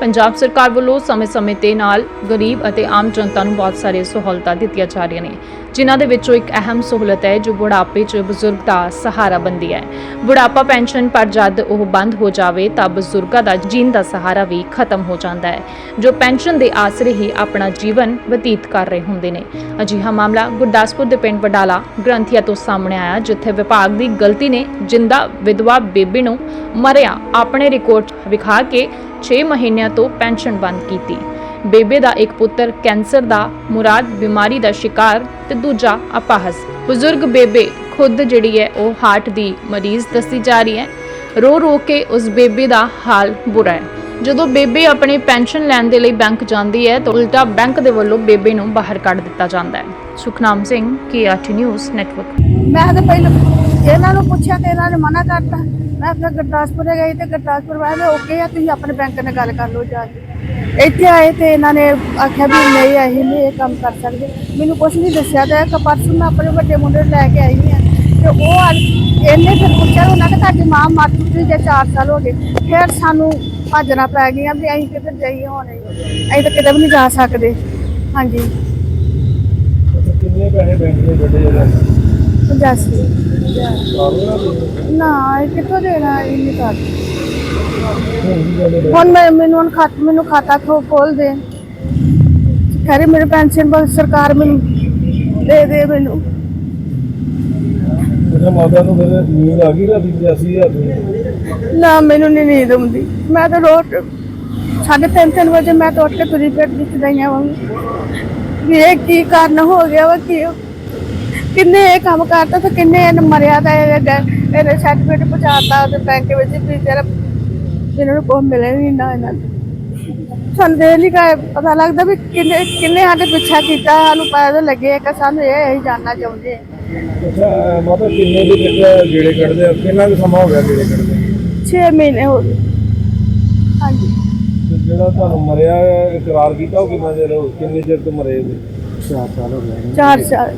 ਪੰਜਾਬ ਸਰਕਾਰ ਵੱਲੋਂ ਸਮੇਂ-ਸਮੇਂ ਤੇ ਨਾਲ ਗਰੀਬ ਅਤੇ ਆਮ ਜਨਤਾ ਨੂੰ ਬਹੁਤ ਸਾਰੀਆਂ ਸਹੂਲਤਾਂ ਦਿੱਤੀਆਂ ਜਾ ਰਹੀਆਂ ਨੇ। ਜਿਨ੍ਹਾਂ ਦੇ ਵਿੱਚੋਂ ਇੱਕ ਅਹਿਮ ਸਹੂਲਤ ਹੈ, ਜੋ ਬੁਢਾਪੇ 'ਚ ਬਜ਼ੁਰਗ ਦਾ ਸਹਾਰਾ ਬਣਦੀ ਹੈ। ਬੁਢਾਪਾ ਪੈਨਸ਼ਨ ਪਰ ਜਦ ਉਹ ਬੰਦ ਹੋ ਜਾਵੇ, ਤਾਂ ਬਜ਼ੁਰਗਾਂ ਦਾ ਜੀਣ ਦਾ ਸਹਾਰਾ ਵੀ ਖਤਮ ਹੋ ਜਾਂਦਾ ਹੈ, ਜੋ ਪੈਨਸ਼ਨ ਦੇ ਆਸਰੇ ਹੀ ਆਪਣਾ ਜੀਵਨ ਬਤੀਤ ਕਰ ਰਹੇ ਹੁੰਦੇ ਨੇ। ਅਜਿਹਾ ਮਾਮਲਾ ਗੁਰਦਾਸਪੁਰ ਦੇ ਪਿੰਡ ਵਡਾਲਾ ਗ੍ਰੰਥੀਆ ਤੋਂ ਸਾਹਮਣੇ ਆਇਆ, ਜਿੱਥੇ ਵਿਭਾਗ ਦੀ ਗਲਤੀ ਨੇ ਜਿੰਦਾ ਵਿਧਵਾ ਬੇਬੇ ਨੂੰ ਮਰਿਆ। ਆਪਣੇ ਰਿਕਾਰਡ ਵਿਖਾ ਕੇ 6 ਮਹੀਨਿਆਂ ਤੋਂ ਪੈਨਸ਼ਨ ਬੰਦ ਕੀਤੀ। ਬੇਬੇ ਦਾ ਇੱਕ ਪੁੱਤਰ ਕੈਂਸਰ ਦਾ ਮੁਰਾਦ ਬਿਮਾਰੀ ਦਾ ਸ਼ਿਕਾਰ ਤੇ ਦੂਜਾ ਅਪਾਹਜ। ਬਜ਼ੁਰਗ ਬੇਬੇ ਖੁਦ ਜਿਹੜੀ ਹੈ ਉਹ ਹਾਰਟ ਦੀ ਮਰੀਜ਼ ਦੱਸੀ ਜਾ ਰਹੀ ਹੈ। ਰੋ ਰੋ ਕੇ ਉਸ ਬੇਬੇ ਦਾ ਹਾਲ ਬੁਰਾ ਹੈ। ਜਦੋਂ ਬੇਬੇ ਆਪਣੇ ਪੈਨਸ਼ਨ ਲੈਣ ਦੇ ਲਈ ਬੈਂਕ ਜਾਂਦੀ ਹੈ ਤਾਂ ਉਲਟਾ ਬੈਂਕ ਦੇ ਵੱਲੋਂ ਬੇਬੇ ਨੂੰ ਬਾਹਰ ਕੱਢ ਦਿੱਤਾ ਜਾਂਦਾ ਹੈ। Sukhnam Singh KRT news network ਮੈਂ ਤਾਂ ਪਹਿਲਾਂ ਇਹਨਾਂ ਨੂੰ ਪੁੱਛਿਆ ਤੇ ਇਹਨਾਂ ਨੇ ਮਨਾ ਕਰਤਾ। ਮੈਂ ਫਿਰ ਗੁਰਦਾਸਪੁਰ ਗਈ ਤੇ ਗੁਰਦਾਸਪੁਰ ਵਾਲੇ ਓਕੇ ਆ, ਤੁਸੀਂ ਆਪਣੇ ਬੈਂਕ ਨਾਲ ਗੱਲ ਕਰ ਲਓ ਜਾ ਕੇ। ਇੱਥੇ ਆਏ ਤੇ ਇਹਨਾਂ ਨੇ ਆਖਿਆ ਵੀ ਨਹੀਂ, ਅਸੀਂ ਨਹੀਂ ਇਹ ਕੰਮ ਕਰ ਸਕਦੇ। ਮੈਨੂੰ ਕੁਝ ਨਹੀਂ ਦੱਸਿਆ ਤੇ ਇੱਕ ਪਰਸੋਂ ਮੈਂ ਆਪਣੇ ਵੱਡੇ ਮੁੰਡੇ ਲੈ ਕੇ ਆਈ ਹਾਂ। ਤੇ ਉਹ ਇਹਨੇ ਫਿਰ ਪੁੱਛਿਆ ਉਹਨਾਂ ਨੇ ਤੁਹਾਡੀ ਮਾਂ ਮਰ ਚੁੱਕੀ ਜੇ 4 ਸਾਲ ਹੋ ਗਏ। ਫਿਰ ਸਾਨੂੰ ਭੱਜਣਾ ਪੈ ਗਿਆ ਵੀ ਅਸੀਂ ਕਿੱਧਰ ਜਾਈਏ ਹੁਣ। ਅਸੀਂ ਤਾਂ ਕਿਤੇ ਵੀ ਨਹੀਂ ਜਾ ਸਕਦੇ। ਹਾਂਜੀ। ਕਿੰਨੇ ਪੈਸੇ ਬੈਂਕ ਦੇ ਕੱਢੇ 85 ਨਾ ਇਹ ਕਿੱਥੋਂ ਦੇਣਾ? ਇੰਨੀ ਕਰ। ਹੁਣ ਵੀ ਜਾਂਦੇ ਹੁਣ ਮੈਂ ਮੈਨੂੰ ਹੁਣ ਖਾਤ ਮੈਨੂੰ ਖਾਤਾ ਖੋ ਖੋਲ ਦੇ। ਖਰੇ ਮੇਰੇ ਪੈਨਸ਼ਨ ਬਲ ਸਰਕਾਰ ਮੈਨੂੰ ਦੇ ਦੇ ਮੈਨੂੰ। ਮੇਰਾ ਮਾਤਾ ਨੂੰ ਫਿਰ ਨੀਂਦ ਆ ਗਈ ਰਾਤੀ 85000 ਦੀ? ਨਾ ਮੈਨੂੰ ਨਹੀਂ ਨੀਂਦ ਆਉਂਦੀ। ਮੈਂ ਤਾਂ ਰੋਟ ਸਾਢੇ ਤਿੰਨ ਤਿੰਨ ਵਜੇ ਮੈਂ ਤਾਂ ਉੱਠ ਕੇ ਤੁਰੀ ਫਿਰਦੀ ਵਿੱਚ ਦਈਆਂ ਵਾਂ ਵੀ ਇਹ ਕੀ ਕਾਰਨ ਹੋ ਗਿਆ ਵਾ ਕੀ ਕਿੰਨੇ ਇਹ ਕੰਮ ਕਰਤਾ ਤੇ ਕਿੰਨੇ ਇਹਨੇ ਮਰਿਆ ਤਾਂ ਇਹ ਡ- ਇਹਨੇ ਸਰਟੀਫਿਕੇਟ ਪਹੁੰਚਾਤਾ ਤੇ ਬੈਂਕ ਵਿੱਚ ਵੀ ਤੇਰਾ ਇਹਨਾਂ ਨੂੰ ਕੋਈ ਮਿਲੇ ਨਹੀਂ ਨਾ ਇਹਨਾਂ ਨੂੰ। ਸਾਨੂੰ ਦੇ ਨਹੀਂ ਕਾ ਪਤਾ ਲੱਗਦਾ ਵੀ ਕਿੰਨੇ ਕਿੰਨੇ ਸਾਡੇ ਪਿੱਛਾ ਕੀਤਾ ਸਾਨੂੰ ਪਤਾ ਤਾਂ ਲੱਗੇ ਕਿ ਸਾਨੂੰ ਇਹ ਚਾਹੁੰਦੇ ਹਾਂ। ਅੱਛਾ ਅਹ ਮਾਤਾ ਕਿੰਨੇ ਦੇ ਵਿੱਚ ਗੇੜੇ ਕੱਢਦੇ ਆ? ਕਿੰਨਾ ਕੁ ਸਮਾਂ ਹੋ ਗਿਆ ਗੇੜੇ ਕੱਢਦੇ? 6 ਮਹੀਨੇ ਹੋ ਗਏ। ਹਾਂਜੀ। ਜਿਹੜਾ ਤੁਹਾਨੂੰ ਮਰਿਆ ਇਕਰਾਰ ਕੀਤਾ ਉਹ ਕਿੰਨਾ ਚਿਰ ਹੋ ਕਿੰਨੇ ਚਿਰ ਤੋਂ ਮਰੇ ਹੋ 4 ਸਾਲ ਹੋ ਗਏ। ਚਾਰ ਸਾਲ।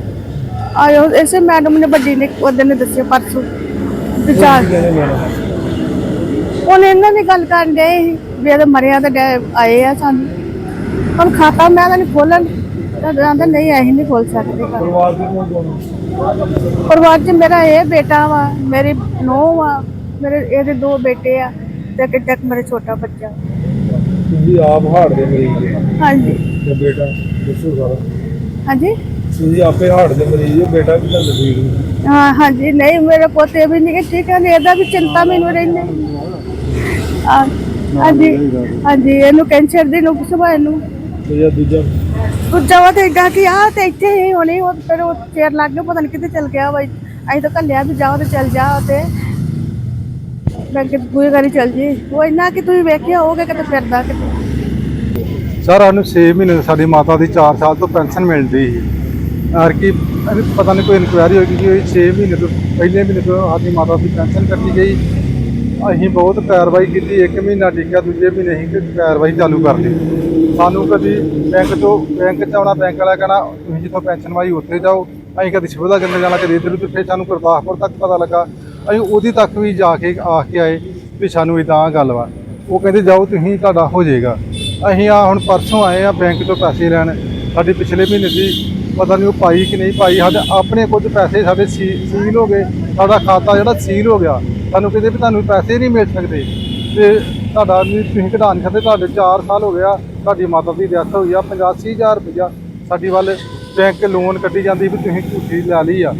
ਆਇਓ ਇਸੇ ਮੈਡਮ ਨੇ ਵੱਡੀ ਨੇ ਉਹਦੇ ਨੇ ਦੱਸਿਆ ਪਰਸੋਂ ਤੇ ਚਾਰ ਕਹਿੰਦੇ ਮੈਡਮ ਹੁਣ ਇਹਨਾਂ ਦੀ ਗੱਲ ਕਰਨ ਦੇ ਵੀ ਇਹਦੇ ਮਰਿਆ ਤਾਂ ਆਏ ਆ ਸਾਨੂੰ। ਹੁਣ ਖਾਤਾ ਮੈਂ ਨਹੀਂ ਖੋਲਣ ਤਾਂ ਨਹੀਂ ਅਸੀਂ ਨਹੀਂ ਖੋਲ ਸਕਦੇ। ਪਰਿਵਾਰ 'ਚ ਮੇਰਾ ਇਹ ਬੇਟਾ ਵਾ ਮੇਰੀ ਨੂੰਹ ਵਾ ਮੇਰੇ ਇਹਦੇ ਦੋ ਬੇਟੇ ਆ ਤੇ ਇੱਕ ਇੱਕ ਮੇਰਾ ਛੋਟਾ ਬੱਚਾ। ਤੁਸੀਂ ਆਪ ਹਾਰਟ ਦੇ ਮਰੀਜ਼ ਹਾਂਜੀ। ਤੇ ਬੇਟਾ ਦੱਸੋ ਸਾਰਾ। ਹਾਂਜੀ? ਤੁਸੀਂ ਆਪੇ ਹਾਰਟ ਦੇ ਮਰੀਜ਼ ਹੋ ਬੇਟਾ ਵੀ ਤੁਹਾਨੂੰ ਠੀਕ ਨਹੀਂ। ਹਾਂ ਹਾਂਜੀ ਨਹੀਂ ਮੇਰੇ ਪੋਤੇ ਵੀ ਨਹੀਂ ਠੀਕ ਹੈ ਇਹਦਾ ਵੀ ਚਿੰਤਾ ਮੈਨੂੰ ਰਹਿੰਦੀ। ਹਾਂ ਹਾਂਜੀ ਹਾਂਜੀ ਇਹਨੂੰ ਕੈਂਸਰ ਦੀ ਨੁਕਸ ਵਾ ਇਹਨੂੰ ਤੇ ਜਾਂ ਦੂਜਾ? ਦੂਜਾ ਵਾ ਤੇ ਏਦਾਂ ਕਿ ਆ ਤੇ ਇੱਥੇ ਹੀ ਹੋਣੀ ਉਹ ਫਿਰ ਉਹ ਚੇਰ ਲੱਗ ਗਿਆ ਪਤਾ ਨਹੀਂ ਕਿੱਥੇ ਚਲ ਗਿਆ ਵਾ। ਅਸੀਂ ਤਾਂ ਕੱਲਿਆ ਵੀ ਜਾਓ ਤੇ ਚਲ ਜਾ ਤੇ। ਮੈਂ ਕਿ ਪੂਰੀ ਗਾੜੀ ਚਲ ਜੀ। ਉਹ ਇੰਨਾ ਕਿ ਤੁਸੀਂ ਵੇਖਿਆ ਹੋਗੇ ਕਿਤੇ ਫਿਰਦਾ ਕਿਤੇ। ਸਰ ਸਾਨੂੰ 6 ਮਹੀਨੇ ਤੋਂ ਸਾਡੀ ਮਾਤਾ ਦੀ 4 ਸਾਲ ਤੋਂ ਪੈਨਸ਼ਨ ਮਿਲਦੀ ਸੀ। ਔਰ ਕੀ ਇਹਨੂੰ ਪਤਾ ਨਹੀਂ ਕੋਈ ਇਨਕੁਆਇਰੀ ਹੋਈ ਕਿ 6 ਮਹੀਨੇ ਤੋਂ, ਪਹਿਲੇ ਮਹੀਨੇ ਤੋਂ ਸਾਡੀ ਮਾਤਾ ਦੀ ਪੈਨਸ਼ਨ ਕੱਟੀ ਗਈ। ਅਸੀਂ ਬਹੁਤ ਕਾਰਵਾਈ ਕੀਤੀ, ਇੱਕ ਮਹੀਨਾ ਟਿਕਿਆ ਦੂਜੇ ਮਹੀਨੇ ਅਸੀਂ ਤੇ ਕਾਰਵਾਈ ਚਾਲੂ ਕਰ ਲਈ। ਸਾਨੂੰ ਕਦੀ ਬੈਂਕ ਤੋਂ, ਬੈਂਕ 'ਚ ਆਉਣਾ, ਬੈਂਕ ਵਾਲਾ ਕਹਿਣਾ, ਤੁਸੀਂ ਜਿੱਥੋਂ ਪੈਨਸ਼ਨ ਵਾਈ ਉੱਥੇ ਜਾਓ। ਅਸੀਂ ਕਦੀ ਸਿਵਲ ਜੰਨੇ ਜਾਣਾ, ਕਦੀ ਇੱਧਰ ਉੱਧਰ ਫਿਰ ਸਾਨੂੰ ਗੁਰਦਾਸਪੁਰ ਤੱਕ ਪਤਾ ਲੱਗਾ। ਅਸੀਂ ਉਹਦੀ ਤੱਕ ਵੀ ਜਾ ਕੇ ਆ ਕੇ ਆਏ ਵੀ ਸਾਨੂੰ ਇਦਾਂ ਗੱਲ ਵਾ। ਉਹ ਕਹਿੰਦੇ, ਜਾਓ, ਤੁਸੀਂ, ਤੁਹਾਡਾ ਹੋ ਜਾਏਗਾ। ਅਸੀਂ ਆ ਹੁਣ ਪਰਸੋਂ ਆਏ ਆ ਬੈਂਕ ਤੋਂ ਪੈਸੇ ਲੈਣ। ਸਾਡੀ ਪਿਛਲੇ ਮਹੀਨੇ ਦੀ ਪਤਾ ਨਹੀਂ ਉਹ ਪਾਈ ਕਿ ਨਹੀਂ ਪਾਈ, ਸਾਡੇ ਆਪਣੇ ਕੁਝ ਪੈਸੇ ਸਾਡੇ ਸੀ- ਸੀਲ ਹੋ ਗਏ, ਸਾਡਾ ਖਾਤਾ ਜਿਹੜਾ ਸੀਲ ਹੋ ਗਿਆ, ਸਾਨੂੰ ਕਹਿੰਦੇ ਵੀ ਤੁਹਾਨੂੰ ਪੈਸੇ ਨਹੀਂ ਮਿਲ ਸਕਦੇ। ਤੇ ਤੁਹਾਡਾ ਵੀ ਤੁਸੀਂ ਕਢਾ ਨਹੀਂ ਸਕਦੇ ਤੁਹਾਡੇ 4 ਸਾਲ ਹੋ ਗਿਆ, ਤੁਹਾਡੀ ਮਾਤਾ ਦੀ ਡੈਥ ਹੋਈ ਆ 85000 ਰੁਪਇਆ ਸਾਡੀ ਵੱਲ ਬੈਂਕ ਲੋਨ ਕੱਢੀ ਜਾਂਦੀ ਵੀ ਤੁਸੀਂ ਝੂਠੀ ਲੈ ਲਈ ਆ।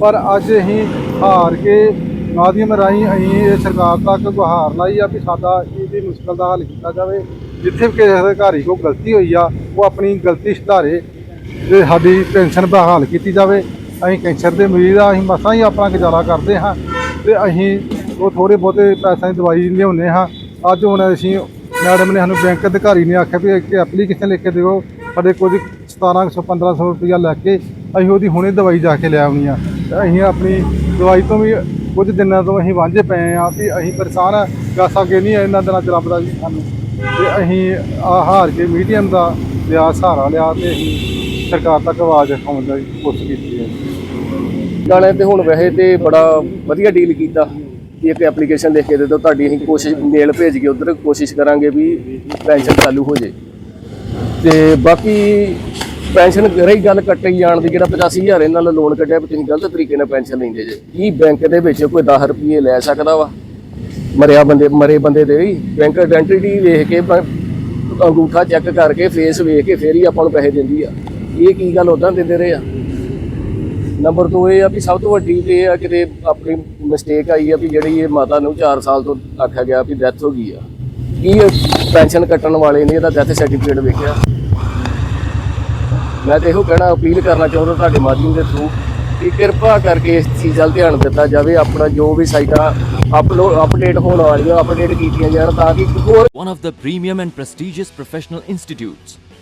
ਪਰ ਅੱਜ ਅਸੀਂ ਹਾਰ ਕੇ ਮਾਧਿਅਮ ਰਾਹੀਂ ਅਸੀਂ ਇਹ ਸਰਕਾਰ ਤੱਕ ਗੁਹਾਰ ਲਾਈ ਆ ਵੀ ਸਾਡਾ ਇਹਦੀ ਮੁਸ਼ਕਲ ਦਾ ਹੱਲ ਕੀਤਾ ਜਾਵੇ। ਜਿੱਥੇ ਵੀ ਕਿਸੇ ਅਧਿਕਾਰੀ ਕੋਲ ਗਲਤੀ ਹੋਈ ਆ, ਉਹ ਆਪਣੀ ਗਲਤੀ ਸੁਧਾਰੇ। ਤੇ ਸਾਡੀ ਪੈਨਸ਼ਨ ਬਹਾਲ ਕੀਤੀ ਜਾਵੇ। ਅਸੀਂ ਕੈਂਸਰ ਦੇ ਮਰੀਜ਼ ਆ ਅਸੀਂ ਮਸਾਂ ਹੀ ਆਪਣਾ ਗੁਜ਼ਾਰਾ ਕਰਦੇ ਹਾਂ। ਤੇ ਅਸੀਂ ਉਹ ਥੋੜੇ ਬਹੁਤੇ ਪੈਸਿਆਂ ਦੀ ਦਵਾਈ ਲਿਆਉਂਦੇ ਹਾਂ। ਅੱਜ ਹੁਣ ਅਸੀਂ ਮੈਡਮ ਨੇ ਸਾਨੂੰ ਬੈਂਕ ਅਧਿਕਾਰੀ ਨੇ ਆਖਿਆ ਵੀ ਇੱਕ ਐਪਲੀਕੇਸ਼ਨ ਲਿਖ ਕੇ ਦਿਓ। ਸਾਡੇ ਕੁਝ 1700 1500 ਰੁਪਇਆ ਲੈ ਕੇ ਅਸੀਂ ਉਹਦੀ ਹੁਣੇ ਦਵਾਈ ਜਾ ਕੇ ਲੈ ਆਉਣੀ ਆ। ਤੇ ਅਸੀਂ ਆਪਣੀ ਦਵਾਈ ਤੋਂ ਵੀ ਕੁਝ ਦਿਨਾਂ ਤੋਂ ਅਸੀਂ ਵਾਂਝੇ ਪਏ ਆ ਵੀ ਅਸੀਂ ਪਰੇਸ਼ਾਨ ਆ ਗਾਸਾ ਅੱਗੇ ਨਹੀਂ ਇਹਨਾਂ ਦਿਨਾਂ ਚ ਰੱਬ ਦਾ ਜੀ ਸਾਨੂੰ। ਤੇ ਅਸੀਂ ਆ ਹਾਰ ਕੇ ਮੀਡੀਅਮ ਦਾ ਲਿਆ, ਸਹਾਰਾ ਲਿਆ ਤੇ ਅਸੀਂ ਸਰਕਾਰ ਤੱਕ ਆਵਾਜ਼ ਉਠਾਉਣ ਦੀ ਕੋਸ਼ਿਸ਼ ਕੀਤੀ ਹੈ। ਗਾਣੇ ਤੇ ਹੁਣ ਵੈਸੇ ਤੇ ਬੜਾ ਵਧੀਆ ਡੀਲ ਕੀਤਾ ਇੱਕ ਐਪਲੀਕੇਸ਼ਨ ਲਿਖ ਕੇ ਦੇ ਦਿਓ, ਤੁਹਾਡੀ ਅਸੀਂ ਕੋਸ਼ਿਸ਼ ਮੇਲ ਭੇਜ ਕੇ ਉਧਰ ਕੋਸ਼ਿਸ਼ ਕਰਾਂਗੇ ਵੀ ਪੈਨਸ਼ਨ ਚਾਲੂ ਹੋ ਜੇ। ਤੇ ਬਾਕੀ ਪੈਨਸ਼ਨ ਰਹੀ ਗੱਲ ਕੱਟੇ ਜਾਣ ਦੀ, ਜਿਹੜਾ 85000 ਇਹਨਾਂ ਨਾਲ ਲੋਨ ਕੱਢਿਆ ਵੀ ਤੁਸੀਂ ਗਲਤ ਤਰੀਕੇ ਨਾਲ ਪੈਨਸ਼ਨ ਲੈਂਦੇ ਜੇ। ਕੀ ਬੈਂਕ ਦੇ ਵਿੱਚ ਕੋਈ 10 ਰੁਪਏ ਲੈ ਸਕਦਾ ਵਾ? ਮਰਿਆ ਬੰਦੇ, ਮਰੇ ਬੰਦੇ ਦੇ ਵੀ ਬੈਂਕ ਆਇਡੈਂਟੀਟੀ ਵੇਖ ਕੇ ਅੰਗੂਠਾ ਚੈੱਕ ਕਰਕੇ ਫੇਸ ਵੇਖ ਕੇ ਫੇਰ ਹੀ ਆਪਾਂ ਨੂੰ ਪੈਸੇ ਦਿੰਦੀ ਆ। ਇਹ ਕੀ ਗੱਲ ਉਦਾਂ ਦਿੰਦੇ ਰਹੇ ਆ? ਨੰਬਰ 2 ਇਹ ਆ ਵੀ ਸਭ ਤੋਂ ਵੱਡੀ ਤੇ ਇਹ ਆ ਕਿਤੇ ਆਪਣੀ ਮਿਸਟੇਕ ਆਈ ਆ ਵੀ ਜਿਹੜੀ ਇਹ ਮਾਤਾ ਨੂੰ 4 ਸਾਲ ਤੋਂ ਆਖਿਆ ਗਿਆ ਵੀ ਡੈਥ ਹੋ ਗਈ ਆ। ਕੀ ਪੈਨਸ਼ਨ ਕੱਟਣ ਵਾਲੇ ਨੇ ਇਹਦਾ ਡੈਥ ਸਰਟੀਫਿਕੇਟ ਵੇਖਿਆ? ਮੈਂ ਤੇ ਇਹੋ ਕਹਿਣਾ ਅਪੀਲ ਕਰਨਾ ਚਾਹੁੰਦਾ ਤੁਹਾਡੇ ਮਾਧਿਅਮ ਦੇ ਥਰੂ ਕਿ ਕਿਰਪਾ ਕਰਕੇ ਇਸ ਚੀਜ਼ ਵੱਲ ਧਿਆਨ ਦਿੱਤਾ ਜਾਵੇ ਆਪਣਾ ਜੋ ਵੀ ਸਾਈਟਾਂ ਅਪਲੋਡ ਅਪਡੇਟ ਹੋਣ ਵਾਲੀਆਂ ਅਪਡੇਟ ਕੀਤੀਆਂ ਜਾਣ ਤਾਂ ਕਿ ਹੋਰ one of the premium and prestigious professional institutes,